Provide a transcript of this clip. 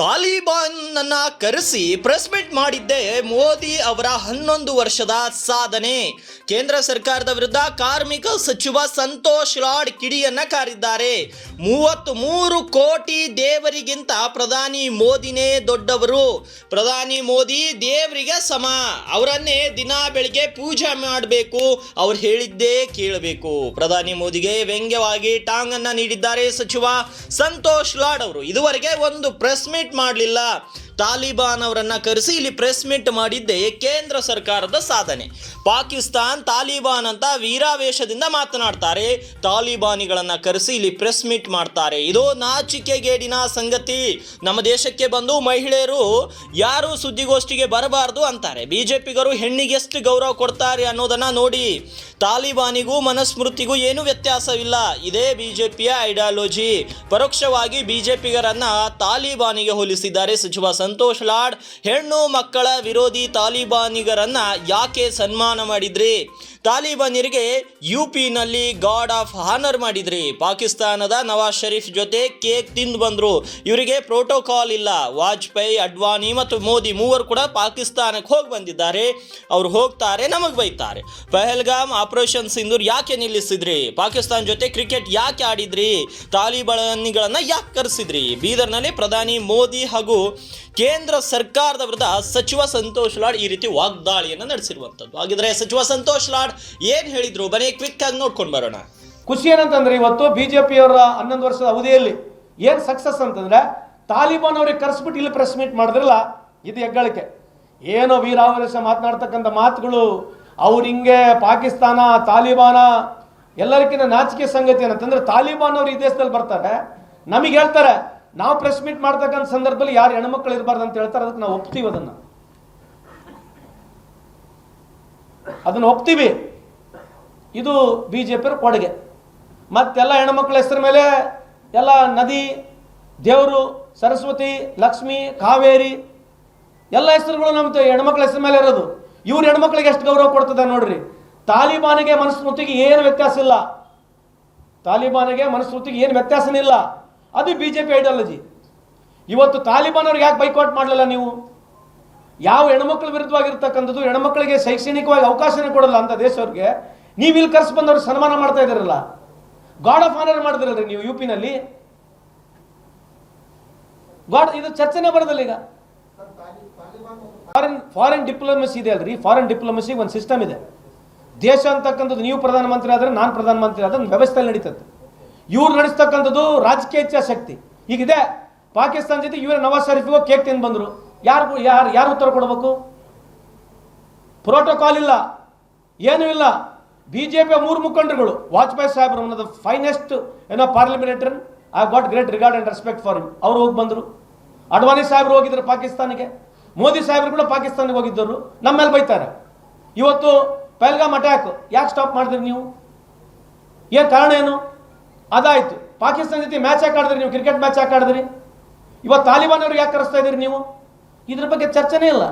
ತಾಲಿಬಾನ್ ಅನ್ನು ಕರೆಸಿ press meet ಮಾಡಿದ್ದೇ. ಮೋದಿ ಅವರ ಹನ್ನೊಂದು ವರ್ಷದ ಸಾಧನೆ. ಕೇಂದ್ರ ಸರ್ಕಾರದ ವಿರುದ್ಧ ಕಾರ್ಮಿಕ ಸಚಿವ ಸಂತೋಷ್ ಲಾಡ್ ಕಿಡಿಯನ್ನ ಕಾರಿದ್ದಾರೆ. ಮೂವತ್ತ್ ಮೂರು ಕೋಟಿ ದೇವರಿಗಿಂತ ಪ್ರಧಾನಿ ಮೋದಿನೇ ದೊಡ್ಡವರು. ಪ್ರಧಾನಿ ಮೋದಿ ದೇವರಿಗೆ ಸಮ. ಅವರನ್ನೇ ದಿನ ಬೆಳಿಗ್ಗೆ ಪೂಜೆ ಮಾಡಬೇಕು. ಅವ್ರು ಹೇಳಿದ್ದೇ ಕೇಳಬೇಕು. ಪ್ರಧಾನಿ ಮೋದಿಗೆ ವ್ಯಂಗ್ಯವಾಗಿ ಟಾಂಗ್ ಅನ್ನ ನೀಡಿದ್ದಾರೆ ಸಚಿವ ಸಂತೋಷ್ ಲಾಡ್ ಅವರು. ಇದುವರೆಗೆ ಒಂದು ಪ್ರೆಸ್ ಮೀಟ್ ಮಾಡಲಿಲ್ಲ. ತಾಲಿಬಾನ್ ಅವರನ್ನ ಕರೆಸಿ ಇಲ್ಲಿ ಪ್ರೆಸ್ ಮೀಟ್ ಮಾಡಿದ್ದೇ ಕೇಂದ್ರ ಸರ್ಕಾರದ ಸಾಧನೆ. ಪಾಕಿಸ್ತಾನ್ ತಾಲಿಬಾನ್ ಅಂತ ವೀರಾವೇಶದಿಂದ ಮಾತನಾಡ್ತಾರೆ. ತಾಲಿಬಾನಿಗಳನ್ನ ಕರೆಸಿ ಇಲ್ಲಿ ಪ್ರೆಸ್ ಮೀಟ್ ಮಾಡ್ತಾರೆ. ಇದು ನಾಚಿಕೆಗೇಡಿನ ಸಂಗತಿ. ನಮ್ಮ ದೇಶಕ್ಕೆ ಬಂದು ಮಹಿಳೆಯರು ಯಾರು ಸುದ್ದಿಗೋಷ್ಠಿಗೆ ಬರಬಾರದು ಅಂತಾರೆ. ಬಿಜೆಪಿಗರು ಹೆಣ್ಣಿಗೆ ಎಷ್ಟು ಗೌರವ ಕೊಡ್ತಾರೆ ಅನ್ನೋದನ್ನ ನೋಡಿ ತಾಲಿಬಾನಿಗೂ ಮನಸ್ಮೃತಿಗೂ ಏನು ವ್ಯತ್ಯಾಸವಿಲ್ಲ. ಇದೇ ಬಿಜೆಪಿಯ ಐಡಿಯಾಲಜಿ ಪರೋಕ್ಷವಾಗಿ ಬಿಜೆಪಿಗರನ್ನ ತಾಲಿಬಾನಿಗೆ ಹೋಲಿಸಿದ್ದಾರೆ ಸಚಿವ ಸಂತೋಷ್ ಲಾಡ್, ಹೆಣ್ಣು ಮಕ್ಕಳ ವಿರೋಧಿ ತಾಲಿಬಾನಿಗರನ್ನ ಯಾಕೆ ಸನ್ಮಾನ ಮಾಡಿದ್ರಿ? ತಾಲಿಬಾನಿಯರಿಗೆ ಯು ಪಿನಲ್ಲಿ ಗಾಡ್ ಆಫ್ ಹಾನರ್ ಮಾಡಿದ್ರಿ. ಪಾಕಿಸ್ತಾನದ ನವಾಜ್ ಶರೀಫ್ ಜೊತೆ ಕೇಕ್ ತಿಂದು ಬಂದರು. ಇವರಿಗೆ ಪ್ರೋಟೋಕಾಲ್ ಇಲ್ಲ. ವಾಜಪೇಯಿ ಅಡ್ವಾನಿ ಮತ್ತು ಮೋದಿ ಮೂವರು ಕೂಡ ಪಾಕಿಸ್ತಾನಕ್ಕೆ ಹೋಗಿ ಬಂದಿದ್ದಾರೆ. ಅವ್ರು ಹೋಗ್ತಾರೆ, ನಮಗೆ ಬೈತಾರೆ. ಪಹಲ್ಗಾಮ್ ಆಪರೇಷನ್ ಸಿಂಧೂರ್ ಯಾಕೆ ನಿಲ್ಲಿಸಿದ್ರಿ? ಪಾಕಿಸ್ತಾನ ಜೊತೆ ಕ್ರಿಕೆಟ್ ಯಾಕೆ ಆಡಿದ್ರಿ? ತಾಲಿಬಾನಿಗಳನ್ನು ಯಾಕೆ ಕರೆಸಿದ್ರಿ? ಬೀದರ್ನಲ್ಲಿ ಪ್ರಧಾನಿ ಮೋದಿ ಹಾಗೂ ಕೇಂದ್ರ ಸರ್ಕಾರದ ವಿರುದ್ಧ ಸಚಿವ ಸಂತೋಷ್ ಲಾಡ್ ಈ ರೀತಿ ವಾಗ್ದಾಳಿಯನ್ನು ನಡೆಸಿರುವಂಥದ್ದು ಹಾಗಿದ್ರೆ ಸಚಿವ ಸಂತೋಷ್ ಲಾಡ್ ಏನ್ ಹೇಳಿದ್ರು? ಬರೀ ಕ್ವಿಕ್ ಆಗಿ ನೋಡ್ಕೊಂಡು ಬರೋಣ. ಖುಷಿ ಏನಂತಂದ್ರೆ ಇವತ್ತು ಬಿಜೆಪಿಯವರ ಹನ್ನೊಂದು ವರ್ಷದ ಅವಧಿಯಲ್ಲಿ ಏನು ಸಕ್ಸಸ್ ಅಂತಂದ್ರೆ ತಾಲಿಬಾನ್ ಅವ್ರಿಗೆ ಕರೆಸ್ಬಿಟ್ಟು ಇಲ್ಲಿ ಪ್ರೆಸ್ ಮೀಟ್ ಮಾಡಿದ್ರಲ್ಲ, ಇದು ಹೆಗ್ಗಳಿಕೆ. ಏನೋ ವೀರಾವರೇಶ ಮಾತನಾಡ್ತಕ್ಕಂಥ ಮಾತುಗಳು, ಅವ್ರು ಹಿಂಗೆ ಪಾಕಿಸ್ತಾನ, ತಾಲಿಬಾನ ಎಲ್ಲರಿಗಿಂತ ನಾಚಿಕೆ ಸಂಗತಿ ಏನಂತಂದ್ರೆ ತಾಲಿಬಾನ್ ಅವರು ಈ ದೇಶದಲ್ಲಿ ಬರ್ತಾರೆ. ನಮಗೆ ಹೇಳ್ತಾರೆ ನಾವು ಪ್ರೆಸ್ ಮೀಟ್ ಮಾಡ್ತಕ್ಕಂಥ ಸಂದರ್ಭದಲ್ಲಿ ಯಾರು ಹೆಣ್ಮಕ್ಳು ಇರಬಾರ್ದು ಅಂತ ಹೇಳ್ತಾರೆ ಅದಕ್ಕೆ ನಾವು ಒಪ್ತೀವಿ ಅದನ್ನ. ಅದನ್ನು ಒಪ್ತೀವಿ. ಇದು ಬಿ ಜೆ ಪಿಯವ್ರ ಕೊಡುಗೆ. ಮತ್ತೆಲ್ಲ ಹೆಣ್ಮಕ್ಳ ಹೆಸರ ಮೇಲೆ ಎಲ್ಲ ನದಿ, ದೇವರು, ಸರಸ್ವತಿ, ಲಕ್ಷ್ಮಿ, ಕಾವೇರಿ ಎಲ್ಲ ಹೆಸರುಗಳು ನಮ್ಮ ಹೆಣ್ಮಕ್ಳ ಹೆಸರ ಮೇಲೆ ಇರೋದು. ಇವ್ರ ಹೆಣ್ಮಕ್ಳಿಗೆ ಎಷ್ಟು ಗೌರವ ಕೊಡ್ತದೆ ನೋಡ್ರಿ. ತಾಲಿಬಾನಿಗೆ ಮನುಸ್ಮೃತಿಗೆ ಏನು ವ್ಯತ್ಯಾಸ ಇಲ್ಲ. ತಾಲಿಬಾನಿಗೆ ಮನುಸ್ಮೃತಿಗೆ ಏನು ವ್ಯತ್ಯಾಸನೇ ಇಲ್ಲ. ಅದು ಬಿ ಜೆ ಪಿ ಐಡಿಯಾಲಜಿ ಇವತ್ತು ತಾಲಿಬಾನ್ ಅವ್ರಿಗೆ ಯಾಕೆ ಬೈಕೌಟ್ ಮಾಡಲಿಲ್ಲ ನೀವು? ಯಾವ ಹೆಣ್ಮಕ್ಳ ವಿರುದ್ಧವಾಗಿರ್ತಕ್ಕಂಥದ್ದು ಹೆಣ್ಮಕ್ಳಿಗೆ ಶೈಕ್ಷಣಿಕವಾಗಿ ಅವಕಾಶನೇ ಕೊಡಲ್ಲ ಅಂತ ದೇಶವ್ರಿಗೆ ನೀವು ಇಲ್ಲಿ ಕರ್ಸ್ ಬಂದವ್ರಿಗೆ ಸನ್ಮಾನ ಮಾಡ್ತಾ ಇದ್ದೀರಲ್ಲ. ಗಾಡ್ ಆಫ್ ಆನರ್ ಮಾಡಿದ್ರಲ್ರಿ ನೀವು ಯು ಪಿನಲ್ಲಿ ಗಾಡ್ ಇದು ಚರ್ಚೆನೇ ಬರೋದಲ್ಲ ಈಗ. ಫಾರಿನ್ ಫಾರಿನ್ ಡಿಪ್ಲೊಮಸಿ ಇದೆ ಅಲ್ರಿ. ಫಾರಿನ್ ಡಿಪ್ಲೊಮಸಿ ಒಂದು ಸಿಸ್ಟಮ್ ಇದೆ. ದೇಶ ಅಂತಕ್ಕಂಥದ್ದು ನೀವು ಪ್ರಧಾನಮಂತ್ರಿ ಆದರೆ ನಾನು ಪ್ರಧಾನಮಂತ್ರಿ ಆದರೆ ವ್ಯವಸ್ಥೆಯಲ್ಲಿ ನಡೀತದೆ. ಇವ್ರು ನಡೆಸ್ತಕ್ಕಂಥದ್ದು ರಾಜಕೀಯ ಇಚ್ಛಾಶಕ್ತಿ ಈಗಿದೆ ಪಾಕಿಸ್ತಾನ ಜೊತೆ ಇವರ ನವಾಜ್ ಶರೀಫಿಗೂ ಕೇಕ್ ತಿಂದು ಬಂದರು. ಯಾರು ಯಾರು ಯಾರು ಉತ್ತರ ಕೊಡಬೇಕು? ಪ್ರೋಟೋಕಾಲ್ ಇಲ್ಲ, ಏನೂ ಇಲ್ಲ. ಬಿ ಜೆ ಪಿಯ ಮೂರು ಮುಖಂಡರುಗಳು, ವಾಜಪೇಯಿ ಸಾಹೇಬ್ರು ಒನ್ ಆಫ್ ದ ಫೈನೆಸ್ಟ್ ಏನೋ parliamentarian I got great regard and respect for ಅವ್ರು ಹೋಗಿ ಬಂದರು. ಅಡ್ವಾಣಿ ಸಾಹೇಬ್ರು ಹೋಗಿದ್ರು ಪಾಕಿಸ್ತಾನಿಗೆ ಮೋದಿ ಸಾಹೇಬ್ರು ಕೂಡ ಪಾಕಿಸ್ತಾನಿಗೆ ಹೋಗಿದ್ದರು ನಮ್ಮ ಮೇಲೆ ಬೈತಾರೆ. ಇವತ್ತು ಪೆಲ್ಗಾಮ್ ಅಟ್ಯಾಕ್ ಯಾಕೆ ಸ್ಟಾಪ್ ಮಾಡಿದ್ರಿ ನೀವು? ಏನು ಕಾರಣ ಏನು? ಅದಾಯ್ತು. ಪಾಕಿಸ್ತಾನ ಜೊತೆ ಮ್ಯಾಚ್ ಯಾಕೆ ಆಡಿದ್ರಿ ನೀವು? ಕ್ರಿಕೆಟ್ ಮ್ಯಾಚ್ ಯಾಕೆ ಆಡಿದ್ರಿ? ಇವತ್ತು ತಾಲಿಬಾನ್ ಅವ್ರಿಗೆ ಯಾಕೆ ಕರೆಸ್ತಾ ಇದ್ದೀರಿ ನೀವು? ಇದ್ರ ಬಗ್ಗೆ ಚರ್ಚೆನೇ ಇಲ್ಲ.